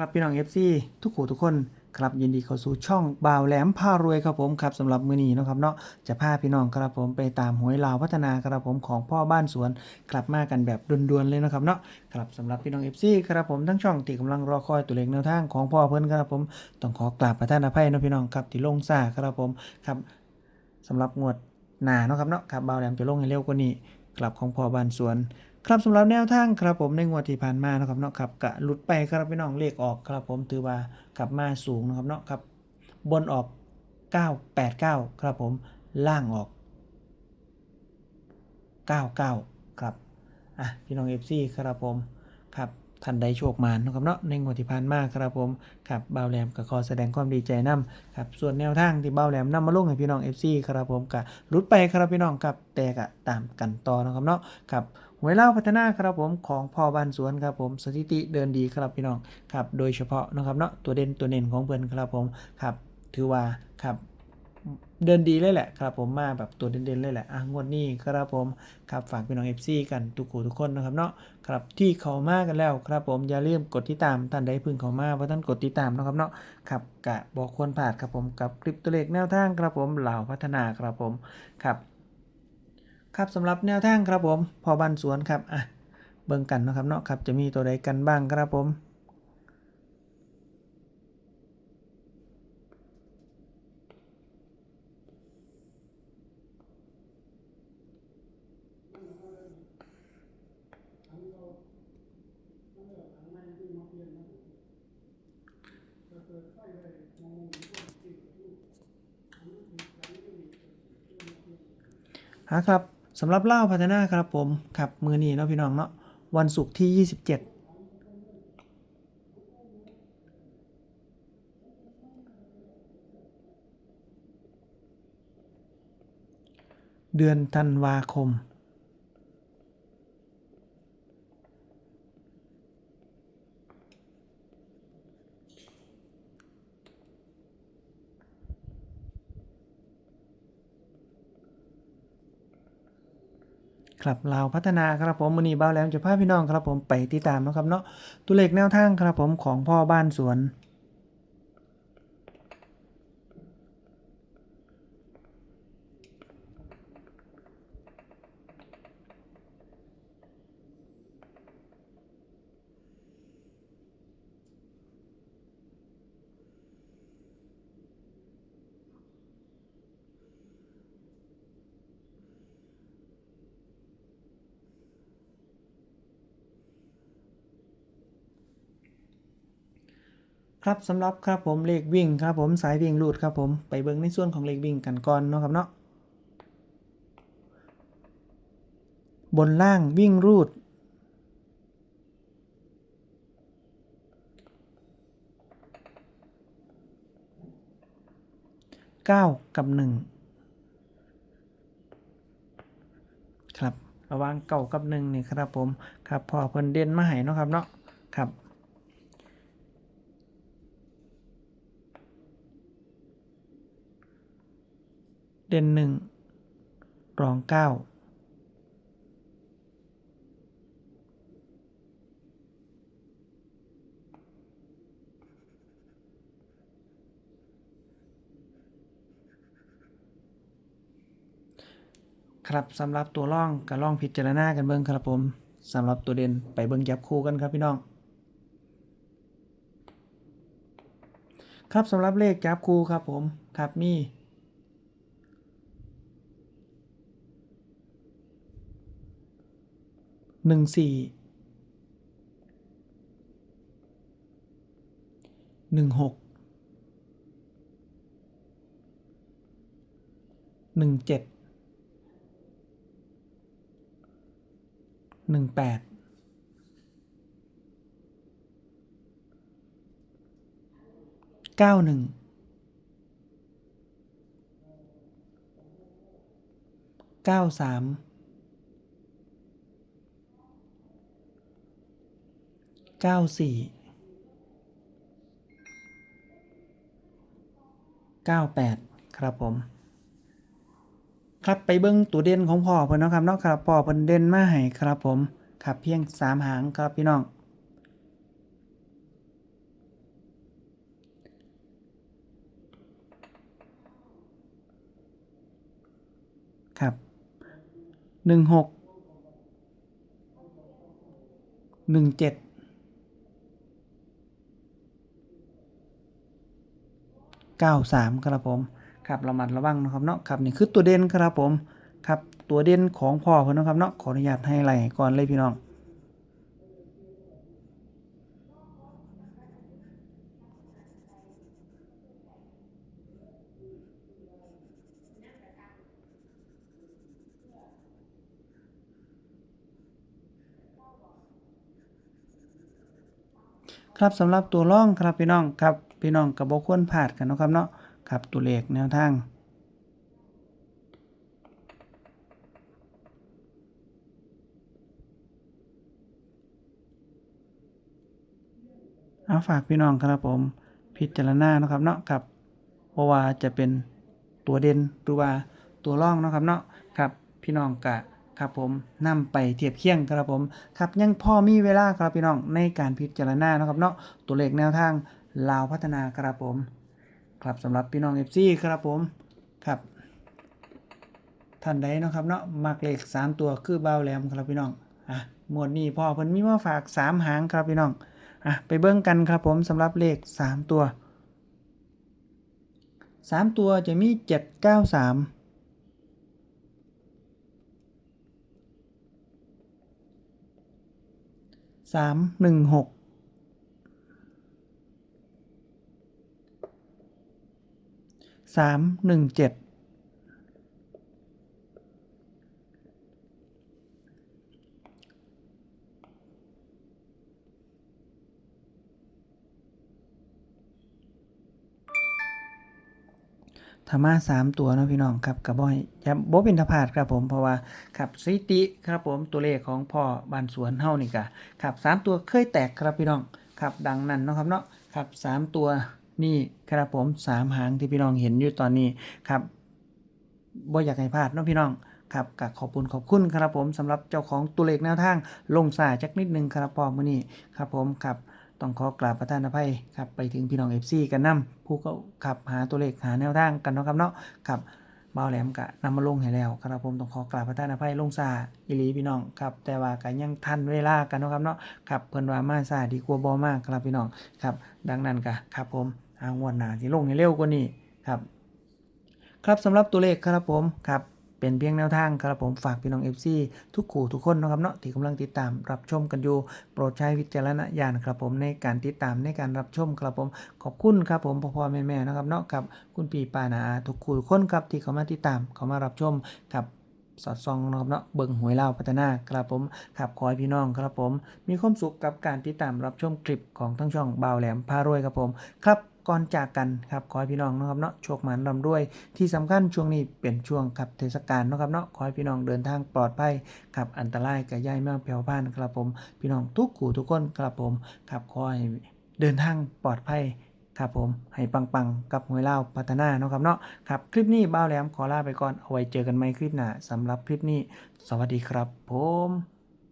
ครับพี่น้อง FC ทุกขู่ทุกคนครับยินดีเข้าสู่ช่องบ่าวแหลมพารวยครับผมครับสำหรับมือนี้นะครับเนาะจะพาพี่น้องครับผมไปตามหวยลาวพัฒนาครับผมของพ่อบ้านสวนกลับมากันแบบด่วนๆเลยนะครับเนาะครับสำหรับพี่น้อง FC ครับผมทั้งช่องที่กำลังรอคอยตัวเลขแนวทางของพ่อเพิ่นครับผมต้องขอกราบประทานอภัยนะพี่น้องครับที่ลงซ่าครับผมครับสำหรับงวดหนาเนาะครับเนาะครับบ่าวแหลมจะลงให้เร็วกว่านี้กลับของพ่อบ้านสวน ครับสำหรับแนวทางครับผมในงวดที่ผ่านมานะครับเนาะครับกะหลุดไปครับพี่น้องเลขออกครับผมถือว่ากลับมาสูงนะครับเนาะครับบนออก 989 ครับผมล่างออก 99 ครับอะพี่น้อง FC ครับผมครับท่านใดโชคมานะครับเนาะในงวดที่ผ่านมาครับผมครับบ่าวแหลมก็ขอแสดงความดีใจนํครับส่วนแนวทางที่บ่าวแหลมนำมาลงให้พี่น้อง FC ครับผมกะหลุดไปครับพี่น้องครับแต่กะตามกันต่อนะครับเนาะครับ หวยเล่าพัฒนาครับผมของพอบ้านสวนครับผมสถิติเดินดีครับพี่น้องครับโดยเฉพาะนะครับเนาะตัวเด่นตัวเน่นของเพื่อนครับผมครับถือว่าครับเดินดีเลยแหละครับผมมาแบบตัวเด่นๆเลยแหละอะงวดนี้ครับผมครับฝากพี่น้อง FC กันทุกคู่ทุกคนนะครับเนาะครับที่เขามากันแล้วครับผมอย่าลืมกดติดตามท่านใดพึ่งเขามาเพราะท่านกดติดตามนะครับเนาะครับกะบอกควรผ่านครับผมกับคลิปตัวเลขแนวทางครับผมเหล่าพัฒนาครับผมครับ ครับสำหรับแนวทางครับผมพอบันสวนครับอะเบิ่งกันนะครับเนาะครับจะมีตัวใดกันบ้างครับผมฮะครับ สำหรับเล่าพัฒนาครับผมครับมือนี้เนาะพี่น้องเนาะวันศุกร์ที่ 27 เดือนธันวาคม ครับลาวพัฒนาครับผมมือนี้เบ้าแล้วจะพาพี่น้องครับผมไปติดตามนะครับเนาะตัวเลขแนวทางครับผมของพ่อบ้านสวน ครับสำหรับครับผมเลขวิ่งครับผมสายวิ่งรูดครับผมไปเบิ่งในส่วนของเลขวิ่งกันก่อนเนาะครับเนาะบนล่างวิ่งรูดเก้ากับหนึ่งครับ ระว่างเก้ากับหนึ่งนี่ครับผม ครับพอเพิ่นเด่นมาให้เนาะครับเนาะครับ นหนึ่งรองเก้าครับสำหรับตัวร่องกับร่องพิจารณากันเบิ้งครับผมสำหรับตัวเด่นไปเบิ้งยับคู่กันครับพี่น้อง ครับสำหรับเลขจับคู่ครับผมครับมี หนึ่งสี่หนึ่งหกหนึ่งเจ็ดหนึ่งแปดเก้าหนึ่งเก้าสาม เก้าสี่เก้าแปดครับผม ครับไปเบิ้งตัวเด่นของพ่อเพิ่นนะครับเนอะครับพ่อเพิ่นเด่นมาให้ครับผมขับเพียงสามหางครับพี่น้องครับหนึ่งหกหนึ่งเจ็ด เก้าสามครับผมครับระมัดระวังนะครับเนาะครับนี่คือตัวเด่นครับผมครับตัวเด่นของพ่อเพิ่นนะครับเนาะขออนุญาตให้ไล่ก่อนเลยพี่น้องครับสำหรับตัวร่องครับพี่น้องครับ พี่น้องกับบควรพลาดกันนะครับเนาะครับตัวเลขแนวทางเอาฝากพี่น้องครับผมพิจารณาเนาะครับเนาะครับเพราะว่าจะเป็นตัวเด่นหรือว่าตัวร่องเนาะครับเนาะครับพี่น้องกะครับผมนำไปเทียบเคียงครับผมครับยังพอมีเวลาครับพี่น้องในการพิจารณาเนาะครับเนาะตัวเลขแนวทาง ลาวพัฒนาครับผม ครับสำหรับพี่น้อง FC ครับผม ครับ ท่านใดเนาะครับเนาะมักเลข3ตัวคือเบาแหลมครับพี่น้อง อะหมวดนี้พ่อเพิ่นมีมาฝาก3หางครับพี่น้อง อะไปเบิ่งกันครับผมสำหรับเลข3ตัว3ตัวจะมี7 9 3 3 1 6สามหนึ่งหก สามหนึ่งเจ็ดธรรมะสามตัวนะพี่น้องครับกับบ่อยยับบ่เป็นทพาดครับผมเพราะว่าครับสิติครับผมตัวเลขของพ่อบ้านสวนเฮานี่กะครับสามตัวเคยแตกครับพี่น้องครับดังนั้นนะครับเนาะครับสามตัว นี่ครับผมสามหางที่พี่น้องเห็นอยู่ตอนนี้ครับบ่อยากให้พลาดเนาะพี่น้องครับกับขอบคุณขอบคุณครับผมสำหรับเจ้าของตัวเลขแนวทาง ลงสายจักนิดนึงครับพอมื้อนี้ครับผมครับต้องขอกราบประทานอภัยครับไปถึงพี่น้อง FC กันนํผู้ก็ขับหาตัวเลขหาแนวทางกันเนาะครับเนาะครับเบาแหลมกะนำมาลงให้แล้วครับผมต้องขอกราบประทานอภัยลงซาอีหลีพี่น้องครับแต่ว่าก็ยังทันเวลากันเนาะครับเนาะครับเพิ่นว่ามาซาดีกว่าบ่มากครับพี่น้องครับ ดังนั้นก็ครับผม อางวันหน้าสิลงให้เร็วกว่านี้ครับครับสำหรับตัวเลขครับผมครับเป็นเพียงแนวทางครับผมฝากพี่น้อง FC ทุกขู่ทุกคนนะครับเนาะที่กำลังติดตามรับชมกันอยู่ โปรดใช้วิจารณญาณครับผมในการติดตามในการรับชมครับผมขอบคุณครับผมพ่อพ่อแม่แม่นะครับเนาะกับคุณปีปานาทุกคู่ทุกคนครับที่เขามาติดตามเขามารับชมกับสอดส่องนะครับเนาะเบิ่งหวยเล่าพัฒนาครับผมครับขอให้พี่น้องครับผม มีความสุขกับการติดตามรับชมคลิปของทั้งช่องบ่าวแหลมพารวยครับผมครับ ก่อนจากกันครับขอให้พี่น้องนะครับเนาะโชคหมันร่ำรวย ที่สำคัญช่วงนี้เป็นช่วงครับเทศกาลนะครับเนาะขอให้พี่น้องเดินทางปลอดภัยครับอันตรายกับย่ายมืองแผ่วบ้านครับผม พี่น้องทุกขู่ทุกคนครับผมครับขอให้เดินทางปลอดภัยครับผม ให้ปังๆ กับหวยเล่าพัฒนาเนาะครับเนาะครับ คลิปนี้บ้าวแหลมขอลาไปก่อน เอาไว้เจอกันใหม่คลิปหน้าสำหรับคลิปนี้ สวัสดีครับผม